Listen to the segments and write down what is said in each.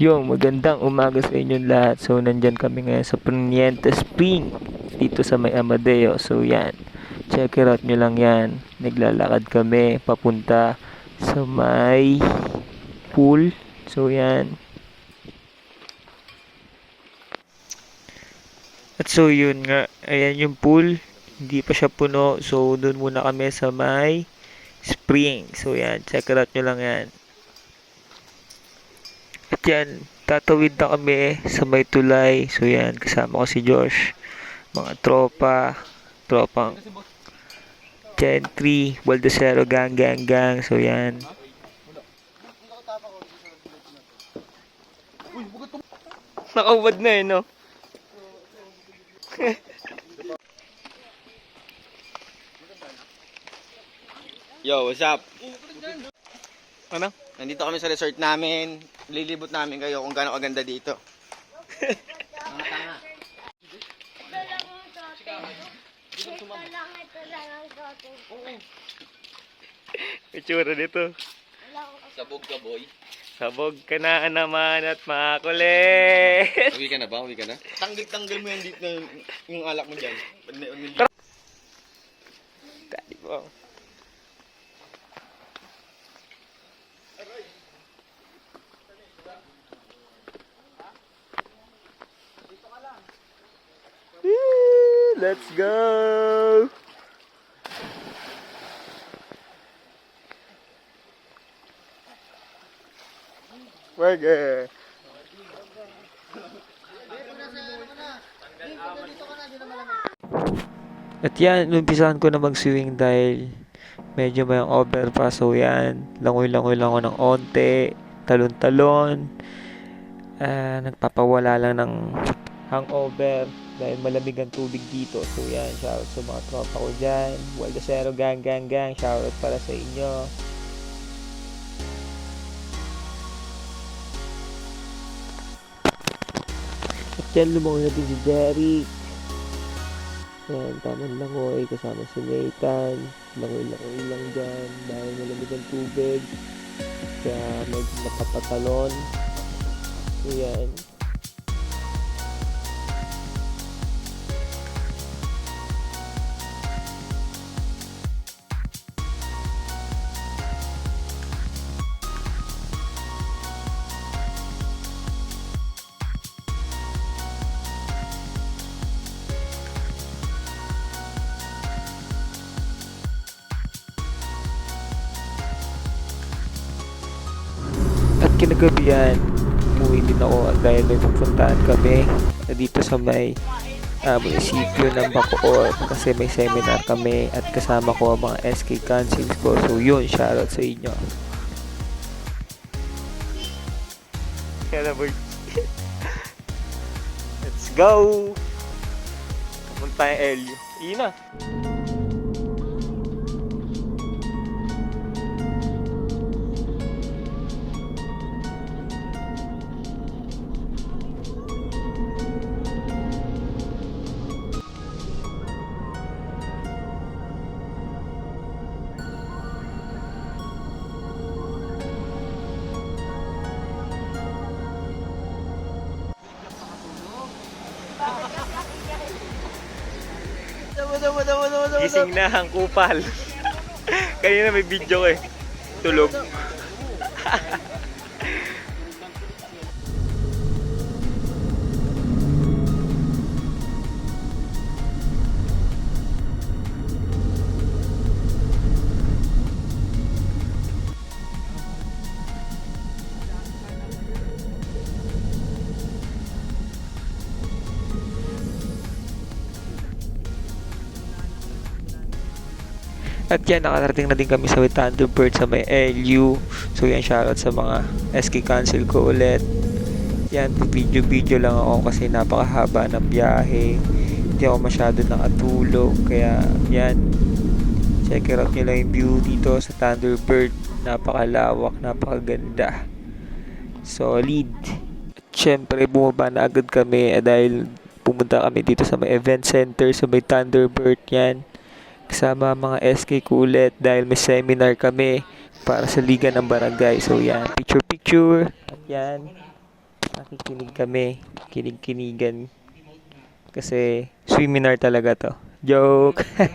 Yung magandang umaga sa inyong lahat. So, nandyan kami ngayon sa Poniente Spring. Dito sa may Amadeo. So, yan. Check it out nyo lang yan. Naglalakad kami papunta sa may pool. So, yan. At so, yun nga. Ayan yung pool. Hindi pa siya puno. So, doon muna kami sa may spring. So, yan. Check it out nyo lang yan. At yan, tatawid na kami sa may tulay. So yan, kasama ko si Josh. Mga tropa, tropang Gentry, Baldosero, gang, gang, gang. So yan. Nakawad na eh, no? Yo, what's up? Ano? Nandito kami sa resort namin. Lilibot namin kayo kung gaano kaganda dito. Itsura nito. Sabog ka, boy. Sabog ka na naman at makulit. Uwi ka na ba? Uwi ka na? Tanggal-tanggal mo yan dito yung, yung alak mo dyan. Pag na- nil- Dali mo. Woo! Let's go! Burger! At yan, numpisahan ko na mag-swing dahil medyo may overpass. So yan, langoy-langoy lang ako ng onte, talon-talon. Ah, nagpapawala lang ng hangover dahil malamig ang tubig dito. So yan, shoutout sa mga tropa ko dyan. Waldosero gang gang gang, shoutout para sa inyo. At yan, lumangoy na din si Jerry. Ayan, tamang langoy, kasama si Nathan. Langoy-langoy lang dyan dahil malamig ang tubig. Kaya medyo nakapatalon. Ayan. At kinagabihan, umuwi din ako dahil may pupuntahan kami dito sa may uh, munisipyo ng Bacoor kasi may seminar kami at kasama ko ang mga SK councils ko. So yun, shoutout sa inyo. Let's go! Pumunta yung Elio. Ina! Gising na ang kupal. Kanina may video ko eh. Tulog. At yan, nakarating na din kami sa Thunderbird sa may LU. So yan, shoutout sa mga SK Cancel ko ulit. Yan, video-video lang ako kasi napakahaba ng biyahe. Hindi ako masyado nakatulog. Kaya yan, check it out nyo lang yung view dito sa Thunderbird. Napakalawak, napakaganda. Solid. At syempre, bumaba na agad kami eh, dahil pumunta kami dito sa may event center sa may Thunderbird yan kasama mga SK Kulet dahil may seminar kami para sa Liga ng Barangay. So yan, picture picture. At yan. Nakikinig kami. Kinig-kinigan. Kasi seminar talaga to. Joke!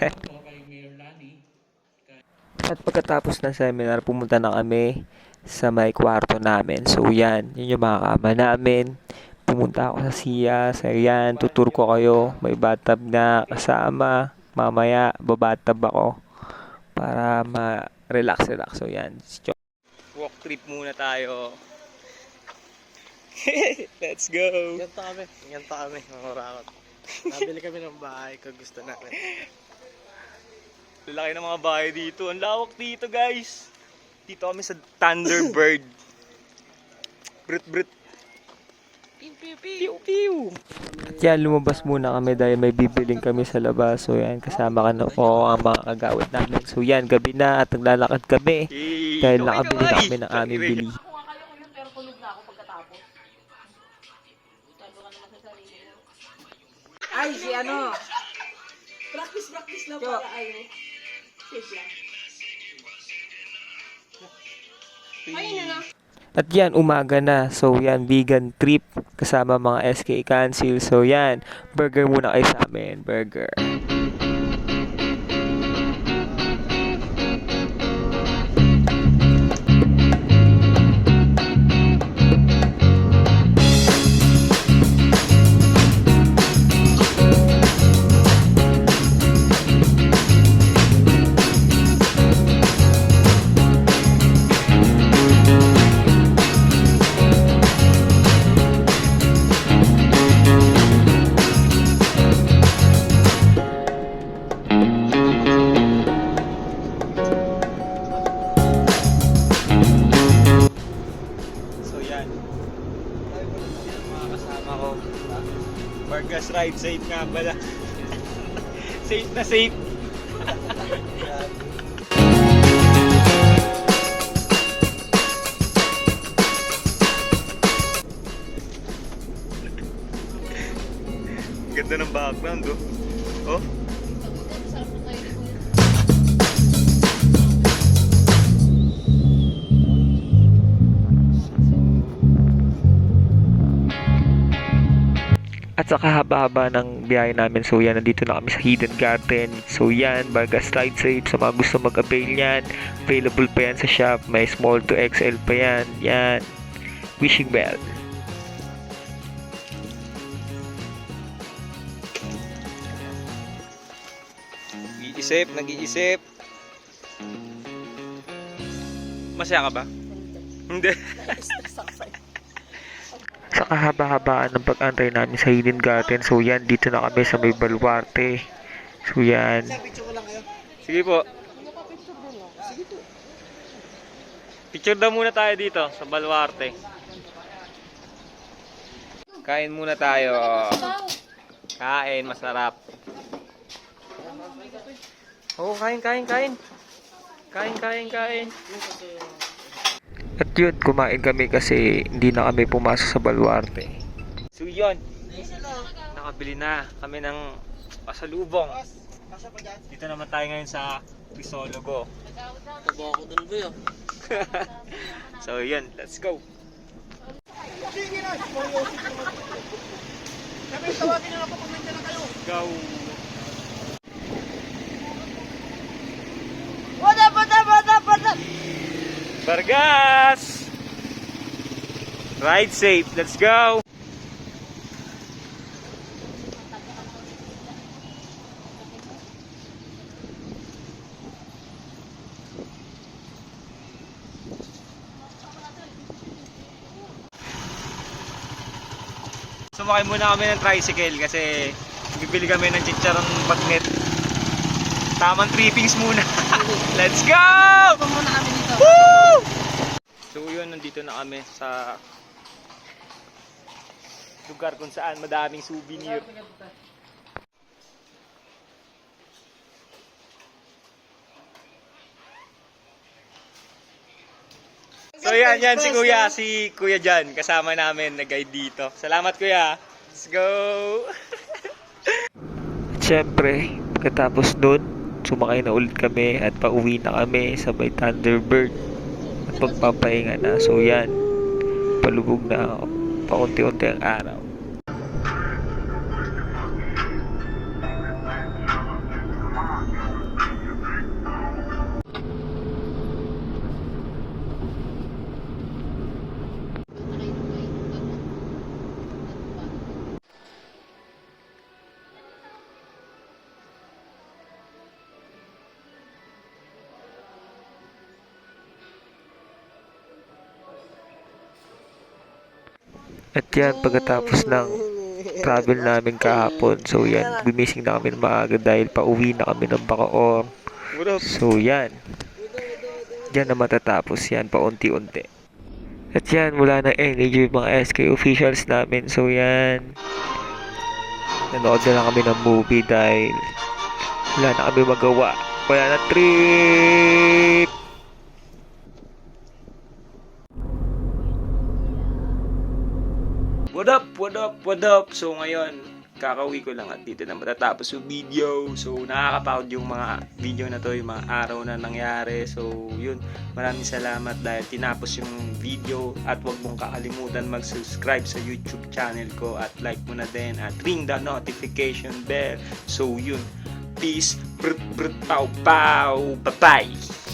At pagkatapos ng seminar, pumunta na kami sa may kwarto namin. So yan, yun yung mga kama namin. Pumunta ako sa siya, sa yan, tutur ko kayo. May bathtub na kasama. Mamaya, babathtub ako para ma-relax-relax. So yan, walk trip muna tayo. Let's go! Ganto kami. Ganto kami, mga rakot. Nabili kami ng bahay kung gusto namin. Lalaki ng mga bahay dito. Ang lawak dito, guys. Dito kami sa Thunderbird. Brut brut. Piu piu. At yan, lumabas muna kami dahil may bibiling kami sa labas. So yan, kasama ka na po ang mga kagawad namin. So yan, gabi na at naglalakad kami. Dahil nakabili na kami ng aming bili. Ay, si ano? Practice, practice lang para ayaw. Safe lang. At yan, umaga na. So yan, vegan trip kasama mga SK Cancel. So yan, burger muna kayo sa amin. Burger. Ride safe nga pala. safe na safe. Ganda ng background oh. Oh. At sa kahaba-haba ng biyahe namin, so yan, nandito na kami sa Hidden Garden. So yan, Vargas Ride Safe, sa mga gusto mag-avail yan, available pa yan sa shop, may small to XL pa yan, yan. Wishing well. Nag-iisip, nag-iisip. Masaya ka ba? Hindi. sa kahaba-habaan ng pag-antay namin sa Hidden Garden. So yan, dito na kami sa may baluarte. So yan. Kayo. Sige po. Picture daw muna tayo dito sa baluarte. Kain muna tayo. Kain, masarap. Oo, kain, kain, kain. Kain, kain, kain. At yun, kumain kami kasi hindi na kami pumasok sa baluarte. So yun, nakabili na kami ng pasalubong. Dito naman tayo ngayon sa Crisologo. Tabo ako dun, boy. so yun, let's go. Sige na. Sabi, tawagin na kung nandiyan na kayo. Go. What up, what up, what up, what up? Vargas! Ride safe, let's go! Sumakay muna kami ng tricycle kasi bibili kami ng chicharon bagnet. Tamang trippings muna. let's go! Muna kami dito. Woo! So yun, nandito na kami sa lugar kung saan madaming souvenir. So yan, yan si Kuya, si Kuya Jan, kasama namin na guide dito. Salamat Kuya. Let's go! At syempre, pagkatapos nun, sumakay na ulit kami at pauwi na kami sa may Thunderbird at pagpapahinga na. So yan, palubog na paunti-unti ang araw. At yan, pagkatapos ng travel namin kahapon, so yan, gumising na kami ng maaga dahil pauwi na kami ng Bacoor. So yan, yan na matatapos yan, paunti-unti. At yan, wala na energy yung mga SK officials namin, so yan. Nanood na lang kami ng movie dahil wala na kami magawa. Wala na trip! What up? What up? So ngayon, kakauwi ko lang at dito na matatapos yung video. So nakakapagod yung mga video na to, yung mga araw na nangyari. So yun, maraming salamat dahil tinapos yung video at huwag mong kakalimutan mag-subscribe sa YouTube channel ko at like mo na din at ring the notification bell. So yun, peace, brut brut pow pow, bye bye!